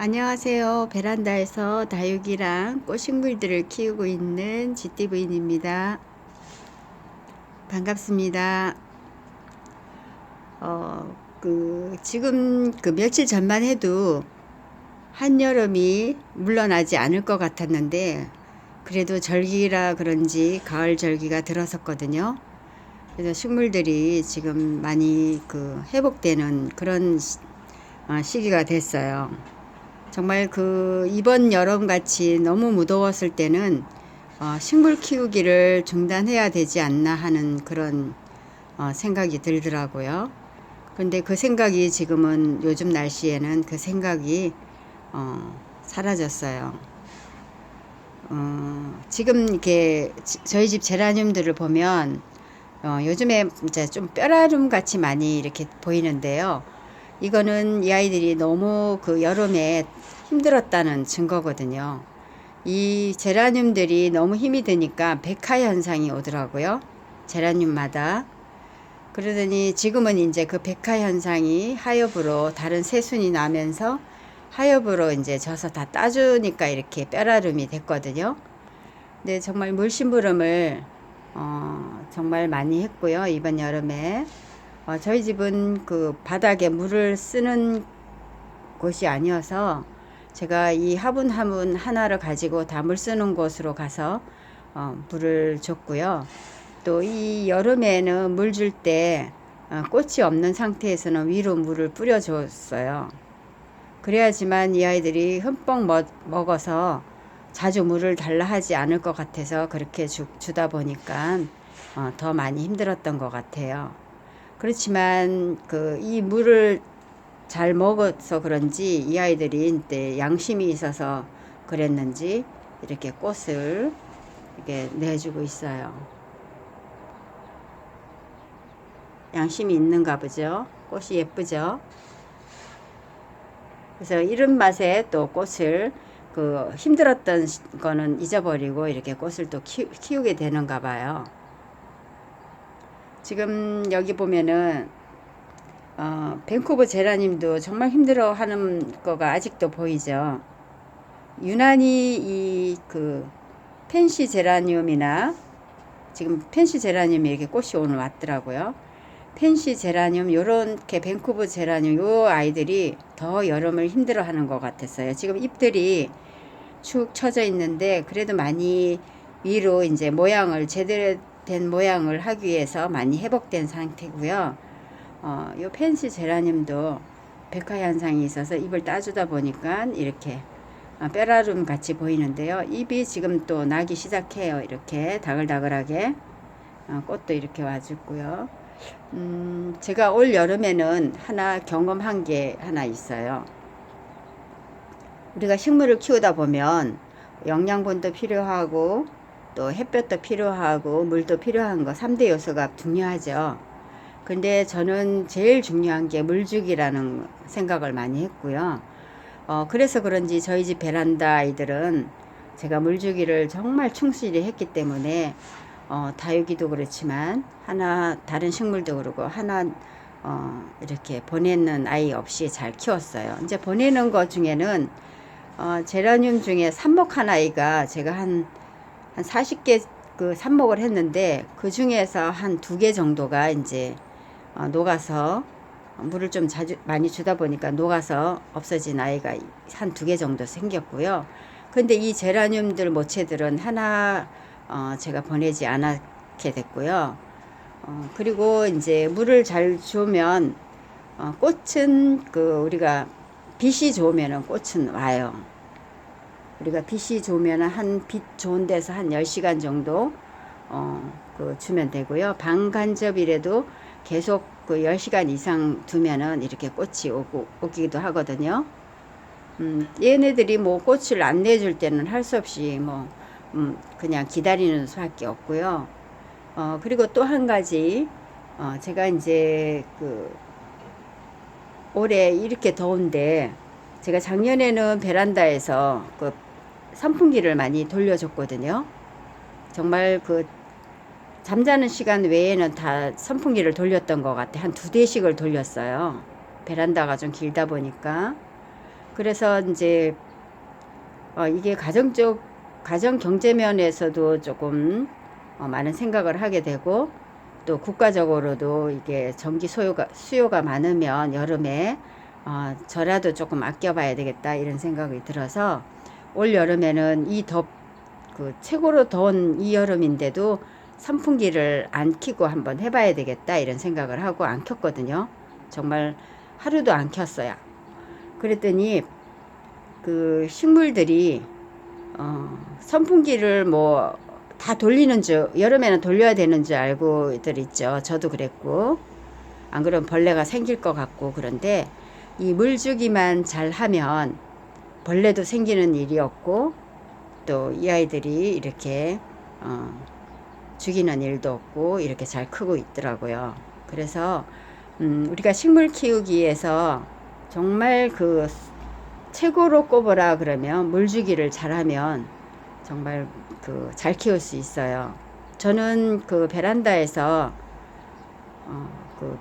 안녕하세요. 베란다에서 다육이랑 꽃식물들을 키우고 있는 GTV입니다. 반갑습니다. 어, 그, 지금 그 며칠 전만 해도 한여름이 물러나지 않을 것 같았는데, 그래도 절기라 그런지 가을 절기가 들어섰거든요. 그래서 식물들이 지금 많이 그 회복되는 그런 시- 어, 시기가 됐어요. 정말 그 이번 여름 같이 너무 무더웠을 때는 어, 식물 키우기를 중단해야 되지 않나 하는 그런 어, 생각이 들더라고요. 근데 그 생각이 지금은 요즘 날씨에는 그 생각이 어, 사라졌어요. 어, 지금 이렇게 지- 저희 집 제라늄들을 보면 어, 요즘에 이제 좀 뼈라름 같이 많이 이렇게 보이는데요. 이거는 이 아이들이 너무 그 여름에 힘들었다는 증거거든요. 이 제라늄들이 너무 힘이 드니까 백화 현상이 오더라고요. 제라늄마다. 그러더니 지금은 이제 그 백화 현상이 하엽으로 다른 새순이 나면서 하엽으로 이제 져서 다 따주니까 이렇게 뼈라름이 됐거든요. 근데 정말 물심부름을 어, 정말 많이 했고요. 이번 여름에. 어, 저희 집은 그 바닥에 물을 쓰는 곳이 아니어서 제가 이 화분 화분 하나를 가지고 다 물 쓰는 곳으로 가서 어, 물을 줬고요. 또 이 여름에는 물 줄때 어, 꽃이 없는 상태에서는 위로 물을 뿌려줬어요. 그래야지만 이 아이들이 흠뻑 먹, 먹어서 자주 물을 달라 하지 않을 것 같아서 그렇게 주, 주다 보니까 어, 더 많이 힘들었던 것 같아요. 그렇지만 그 이 물을 잘 먹어서 그런지 이 아이들이 이때 양심이 있어서 그랬는지 이렇게 꽃을 이렇게 내주고 있어요. 양심이 있는가 보죠. 꽃이 예쁘죠. 그래서 이런 맛에 또 꽃을 그 힘들었던 시- 거는 잊어버리고 이렇게 꽃을 또 키, 키우게 되는가 봐요. 지금 여기 보면은 어, 밴쿠버 제라님도 정말 힘들어하는 거가 아직도 보이죠. 유난히 이 그 펜시 제라늄이나 지금 펜시 제라늄이 이렇게 꽃이 오늘 왔더라고요. 펜시 제라늄 요렇게 밴쿠버 제라늄 요 아이들이 더 여름을 힘들어하는 것 같았어요. 지금 잎들이 축 처져 있는데 그래도 많이 위로 이제 모양을 제대로 된 모양을 하기 위해서 많이 회복된 상태고요. 어, 요 펜시 제라늄도 백화 현상이 있어서 잎을 따주다 보니까 이렇게 어, 뼈라름 같이 보이는데요. 잎이 지금 또 나기 시작해요. 이렇게 다글다글하게 어, 꽃도 이렇게 와주고요. 음, 제가 올 여름에는 하나 경험한 게 하나 있어요. 우리가 식물을 키우다 보면 영양분도 필요하고 또 햇볕도 필요하고 물도 필요한 거 3대 요소가 중요하죠. 근데 저는 제일 중요한 게 물주기라는 생각을 많이 했고요. 어, 그래서 그런지 저희 집 베란다 아이들은 제가 물주기를 정말 충실히 했기 때문에 어, 다육이도 그렇지만 하나 다른 식물도 그렇고 하나 어, 이렇게 보내는 아이 없이 잘 키웠어요. 이제 보내는 것 중에는 어, 제라늄 중에 삽목한 아이가 제가 한, 한 40개 그 삽목을 했는데 그 중에서 한 두 개 정도가 이제 어, 녹아서 물을 좀 자주 많이 주다 보니까 녹아서 없어진 아이가 한 두 개 정도 생겼고요. 근데 이 제라늄들 모체들은 하나 어, 제가 보내지 않게 됐고요. 어, 그리고 이제 물을 잘 주면 어, 꽃은 그 우리가 빛이 좋으면은 꽃은 와요. 우리가 빛이 좋으면 한 빛 좋은 데서 한 10시간 정도 어, 그 주면 되고요. 방간접이라도 계속 그 10시간 이상 두면은 이렇게 꽃이 오고, 오기도 하거든요. 음, 얘네들이 뭐 꽃을 안 내줄 때는 할 수 없이 뭐, 음, 그냥 기다리는 수밖에 없고요. 어, 그리고 또 한 가지, 어, 제가 이제 그, 올해 이렇게 더운데, 제가 작년에는 베란다에서 그 선풍기를 많이 돌려줬거든요. 정말 그 잠자는 시간 외에는 다 선풍기를 돌렸던 것 같아. 한 두 대씩을 돌렸어요. 베란다가 좀 길다 보니까. 그래서 이제 어, 이게 가정적 가정 경제 면에서도 조금 어, 많은 생각을 하게 되고 또 국가적으로도 이게 전기 소요가 수요가 많으면 여름에 어, 저라도 조금 아껴봐야 되겠다 이런 생각이 들어서 올 여름에는 이 덥 그 최고로 더운 이 여름인데도 선풍기를 안 켜고 한번 해봐야 되겠다 이런 생각을 하고 안 켰거든요. 정말 하루도 안 켰어요. 그랬더니 그 식물들이 어, 선풍기를 뭐 다 돌리는 줄 여름에는 돌려야 되는 줄 알고들 있죠. 저도 그랬고 안 그러면 벌레가 생길 것 같고 그런데 이 물주기만 잘 하면 벌레도 생기는 일이 없고 또 이 아이들이 이렇게 어, 죽이는 일도 없고 이렇게 잘 크고 있더라고요. 그래서 음, 우리가 식물 키우기에서 정말 그 최고로 꼽으라 그러면 물주기를 잘하면 정말 그 잘 키울 수 있어요. 저는 그 베란다에서 어, 그,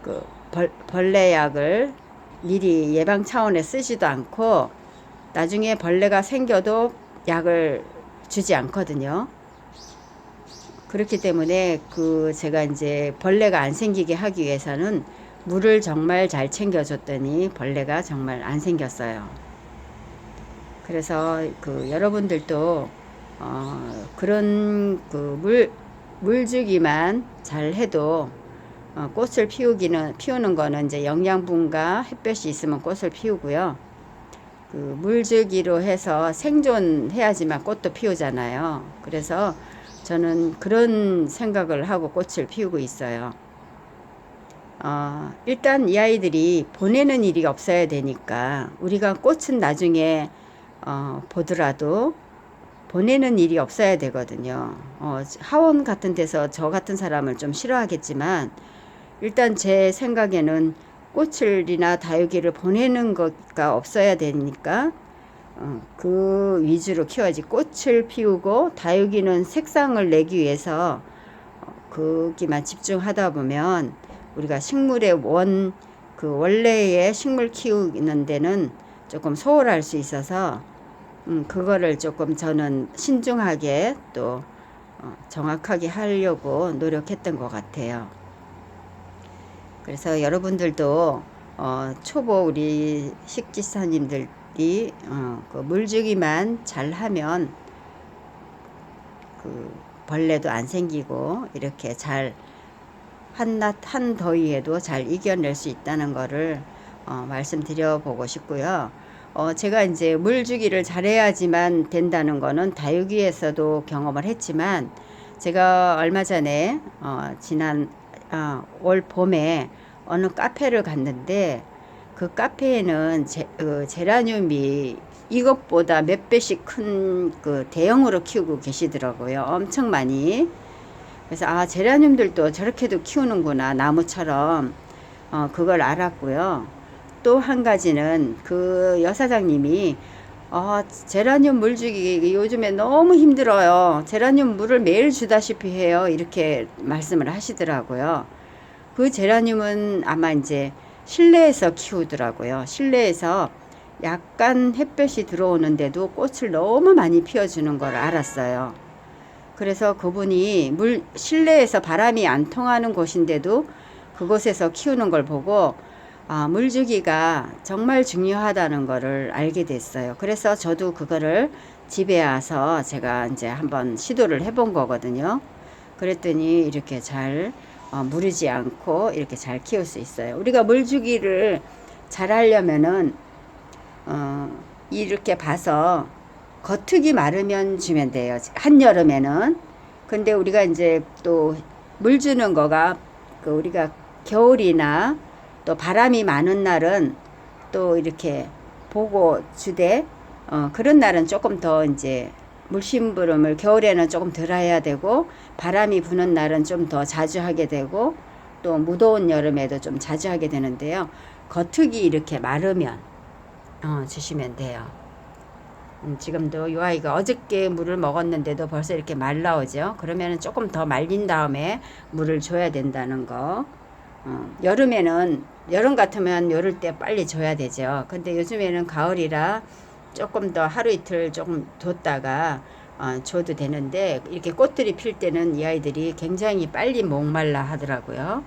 그 벌, 벌레약을 미리 예방 차원에 쓰지도 않고 나중에 벌레가 생겨도 약을 주지 않거든요. 그렇기 때문에 그 제가 이제 벌레가 안 생기게 하기 위해서는 물을 정말 잘 챙겨줬더니 벌레가 정말 안 생겼어요. 그래서 그 여러분들도 어 그런 그 물 물주기만 잘 해도 어 꽃을 피우기는 피우는 거는 이제 영양분과 햇볕이 있으면 꽃을 피우고요. 그 물주기로 해서 생존해야지만 꽃도 피우잖아요. 그래서 저는 그런 생각을 하고 꽃을 피우고 있어요. 어, 일단 이 아이들이 보내는 일이 없어야 되니까 우리가 꽃은 나중에 어, 보더라도 보내는 일이 없어야 되거든요. 어, 하원 같은 데서 저 같은 사람을 좀 싫어하겠지만 일단 제 생각에는 꽃을이나 다육이를 보내는 것가 없어야 되니까 어, 그 위주로 키워야지 꽃을 피우고 다육이는 색상을 내기 위해서 어, 거기만 집중하다 보면 우리가 식물의 원 그 원래의 식물 키우는 데는 조금 소홀할 수 있어서 음, 그거를 조금 저는 신중하게 또 어, 정확하게 하려고 노력했던 것 같아요. 그래서 여러분들도 어, 초보 우리 식기사님들이 어, 그 물주기만 잘 하면 그 벌레도 안 생기고 이렇게 잘 한낮 한 더위에도 잘 이겨낼 수 있다는 거를 어, 말씀드려 보고 싶고요. 어, 제가 이제 물 주기를 잘해야지만 된다는 거는 다육이에서도 경험을 했지만 제가 얼마 전에 어, 지난 어, 올 봄에 어느 카페를 갔는데 그 카페에는 제, 어, 제라늄이 이것보다 몇 배씩 큰 그 대형으로 키우고 계시더라고요. 엄청 많이. 그래서 아 제라늄들도 저렇게도 키우는구나 나무처럼 어, 그걸 알았고요. 또 한 가지는 그 여사장님이 어, 제라늄 물 주기 요즘에 너무 힘들어요. 제라늄 물을 매일 주다시피 해요. 이렇게 말씀을 하시더라고요. 그 제라늄은 아마 이제 실내에서 키우더라고요. 실내에서 약간 햇볕이 들어오는데도 꽃을 너무 많이 피워주는 걸 알았어요. 그래서 그분이 물 실내에서 바람이 안 통하는 곳인데도 그곳에서 키우는 걸 보고 아, 물주기가 정말 중요하다는 것을 알게 됐어요. 그래서 저도 그거를 집에 와서 제가 이제 한번 시도를 해본 거거든요. 그랬더니 이렇게 잘 어, 무르지 않고 이렇게 잘 키울 수 있어요. 우리가 물주기를 잘 하려면은 어, 이렇게 봐서 겉흙이 마르면 주면 돼요. 한여름에는. 근데 우리가 이제 또 물 주는 거가 그 우리가 겨울이나 또 바람이 많은 날은 또 이렇게 보고 주되 어, 그런 날은 조금 더 이제 물심부름을 겨울에는 조금 덜 해야 되고 바람이 부는 날은 좀 더 자주 하게 되고 또 무더운 여름에도 좀 자주 하게 되는데요. 겉흙이 이렇게 마르면 어, 주시면 돼요. 음, 지금도 이 아이가 어저께 물을 먹었는데도 벌써 이렇게 말라오죠. 그러면 조금 더 말린 다음에 물을 줘야 된다는 거 어, 여름에는 여름 같으면 요럴 때 빨리 줘야 되죠. 근데 요즘에는 가을이라 조금 더 하루 이틀 조금 뒀다가 어, 줘도 되는데 이렇게 꽃들이 필 때는 이 아이들이 굉장히 빨리 목말라 하더라고요.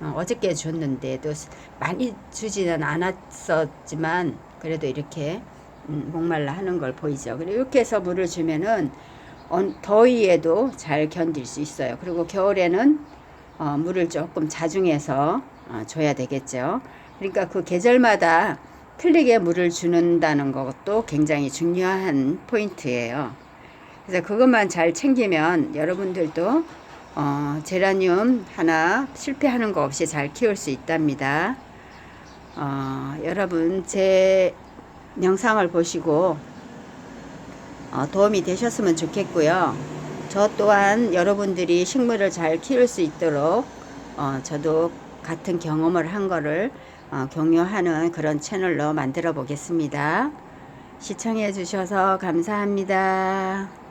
어, 어저께 줬는데도 많이 주지는 않았었지만 그래도 이렇게 음, 목말라 하는 걸 보이죠. 그리고 이렇게 해서 물을 주면은 언- 더위에도 잘 견딜 수 있어요. 그리고 겨울에는 어, 물을 조금 자중해서 어, 줘야 되겠죠. 그러니까 그 계절마다 틀리게 물을 주는다는 것도 굉장히 중요한 포인트예요. 그래서 그것만 잘 챙기면 여러분들도 어, 제라늄 하나 실패하는 거 없이 잘 키울 수 있답니다. 어, 여러분 제 영상을 보시고 어, 도움이 되셨으면 좋겠고요. 저 또한 여러분들이 식물을 잘 키울 수 있도록 어, 저도 같은 경험을 한 거를 어, 공유하는 그런 채널로 만들어 보겠습니다. 시청해 주셔서 감사합니다.